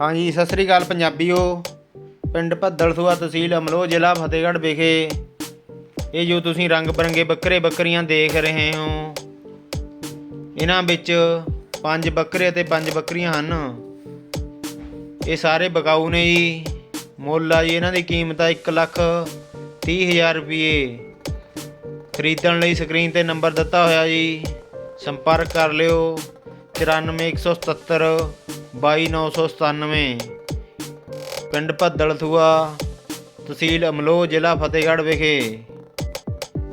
ਹਾਂਜੀ, ਸਤਿ ਸ੍ਰੀ ਅਕਾਲ ਪੰਜਾਬੀਓ। ਪਿੰਡ ਭੱਦਲਸੂਆ ਤਹਿਸੀਲ ਅਮਲੋਹ ਜ਼ਿਲ੍ਹਾ ਫਤਿਹਗੜ੍ਹ ਵਿਖੇ। ਇਹ ਜੋ ਤੁਸੀਂ ਰੰਗ ਬਰੰਗੇ ਬੱਕਰੇ ਬੱਕਰੀਆਂ ਦੇਖ ਰਹੇ ਹੋ, ਇਹਨਾਂ ਵਿੱਚ ਪੰਜ ਬੱਕਰੇ ਅਤੇ ਪੰਜ ਬੱਕਰੀਆਂ ਹਨ। ਇਹ ਸਾਰੇ ਬਕਾਊ ਨੇ ਜੀ। ਮੁੱਲ ਆ ਜੀ, ਇਹਨਾਂ ਦੀ ਕੀਮਤ ਆ 1 ਲੱਖ 30 ਹਜ਼ਾਰ ਰੁਪਏ ਖਰੀਦਣ ਲਈ ਸਕਰੀਨ ਤੇ ਨੰਬਰ ਦਿੱਤਾ ਹੋਇਆ ਜੀ। ਸੰਪਰਕ ਕਰ ਲਿਓ 94177 22997 ਪਿੰਡ ਭੱਦਲਥੂਆ ਤਹਿਸੀਲ ਅਮਲੋਹ, ਜ਼ਿਲ੍ਹਾ ਫਤਿਹਗੜ੍ਹ ਵਿਖੇ।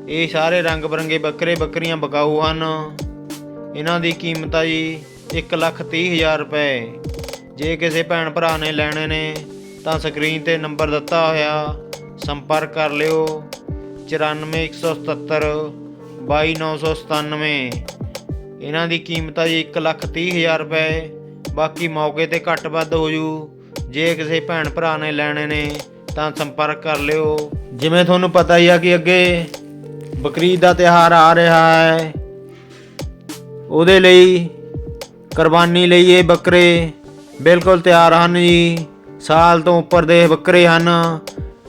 ਇਹ ਸਾਰੇ ਰੰਗ ਬਰੰਗੇ ਬੱਕਰੇ ਬੱਕਰੀਆਂ ਬਕਾਊ ਹਨ। ਇਹਨਾਂ ਦੀ ਕੀਮਤ ਆ ਜੀ 130000 ਰੁਪਏ। ਜੇ ਕਿਸੇ ਭੈਣ ਭਰਾ ਨੇ ਲੈਣੇ ਨੇ, ਤਾਂ ਸਕਰੀਨ ਤੇ ਨੰਬਰ ਦਿੱਤਾ ਹੋਇਆ, ਸੰਪਰਕ ਕਰ ਲਿਓ। 94177 22997 ਇਹਨਾਂ ਦੀ ਕੀਮਤ ਆ ਜੀ 130000 ਰੁਪਏ। ਬਾਕੀ ਮੌਕੇ ਤੇ ਘੱਟ ਵੱਧ ਹੋ ਜੂ। ਜੇ ਕਿਸੇ ਭੈਣ ਭਰਾ ਨੇ ਲੈਣੇ ਨੇ, ਤਾਂ ਸੰਪਰਕ ਕਰ ਲਿਓ। ਜਿਵੇਂ ਤੁਹਾਨੂੰ ਪਤਾ ਹੀ ਆ ਕਿ ਅੱਗੇ ਬਕਰੀਦ ਦਾ ਤਿਉਹਾਰ ਆ ਰਿਹਾ ਹੈ। ਉਹਦੇ ਲਈ ਕੁਰਬਾਨੀ ਲਈ ਇਹ ਬੱਕਰੇ ਬਿਲਕੁਲ ਤਿਆਰ ਹਨ ਜੀ। ਸਾਲ ਤੋਂ ਉੱਪਰ ਦੇ ਬੱਕਰੇ ਹਨ।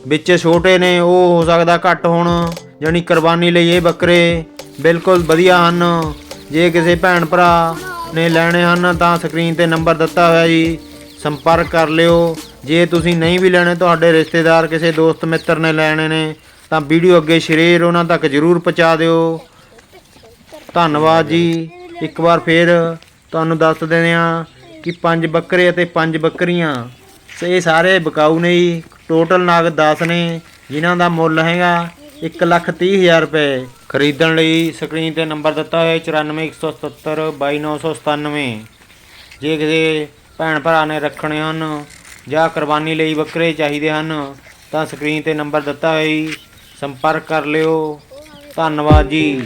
ਵਿੱਚ ਛੋਟੇ ਨੇ, ਉਹ ਹੋ ਸਕਦਾ ਘੱਟ ਹੋਣ। ਜਾਣੀ ਕੁਰਬਾਨੀ ਲਈ ਇਹ ਬੱਕਰੇ ਬਿਲਕੁਲ ਵਧੀਆ ਹਨ। ਜੇ ਕਿਸੇ ਭੈਣ ਭਰਾ ਨੇ ਲੈਣੇ ਹਨ ਤਾਂ ਸਕਰੀਨ ਤੇ ਨੰਬਰ ਦਿੱਤਾ ਹੋਇਆ ਜੀ। ਸੰਪਰਕ ਕਰ ਲਿਓ। ਜੇ ਤੁਸੀਂ ਨਹੀਂ ਵੀ ਲੈਣੇ ਤੁਹਾਡੇ ਰਿਸ਼ਤੇਦਾਰ ਕਿਸੇ ਦੋਸਤ ਮਿੱਤਰ ਨੇ ਲੈਣੇ ਨੇ, ਤਾਂ ਵੀਡੀਓ ਅੱਗੇ ਸ਼ੇਅਰ ਉਹਨਾਂ ਤੱਕ ਜਰੂਰ ਪਹੁੰਚਾ ਦਿਓ। ਧੰਨਵਾਦ ਜੀ। ਇੱਕ ਵਾਰ ਫੇਰ ਤੁਹਾਨੂੰ ਦੱਸ ਦਿੰਦੇ ਆ ਕਿ ਪੰਜ ਬੱਕਰੇ ਅਤੇ ਪੰਜ ਬੱਕਰੀਆਂ, ਤੇ ਇਹ ਸਾਰੇ ਬਕਾਊ ਨੇ ਜੀ। ਟੋਟਲ ਨਾਗ 10 ਨੇ, ਜਿਨ੍ਹਾਂ ਦਾ ਮੁੱਲ ਹੈਗਾ 130000 ਰੁਪਏ। ਖਰੀਦਣ ਲਈ ਸਕਰੀਨ ਤੇ ਨੰਬਰ ਦਿੱਤਾ ਹੋਇਆ 94177 22997 ਜੇ ਕਿਸੇ ਭੈਣ ਭਰਾ ਨੇ ਰੱਖਣੇ ਹਨ ਜਾਂ ਕੁਰਬਾਨੀ ਲਈ ਬੱਕਰੇ ਚਾਹੀਦੇ ਹਨ, ਤਾਂ ਸਕਰੀਨ ਤੇ ਨੰਬਰ ਦਿੱਤਾ ਹੋਇਆ ਸੰਪਰਕ ਕਰ ਲਿਓ। ਧੰਨਵਾਦ ਜੀ।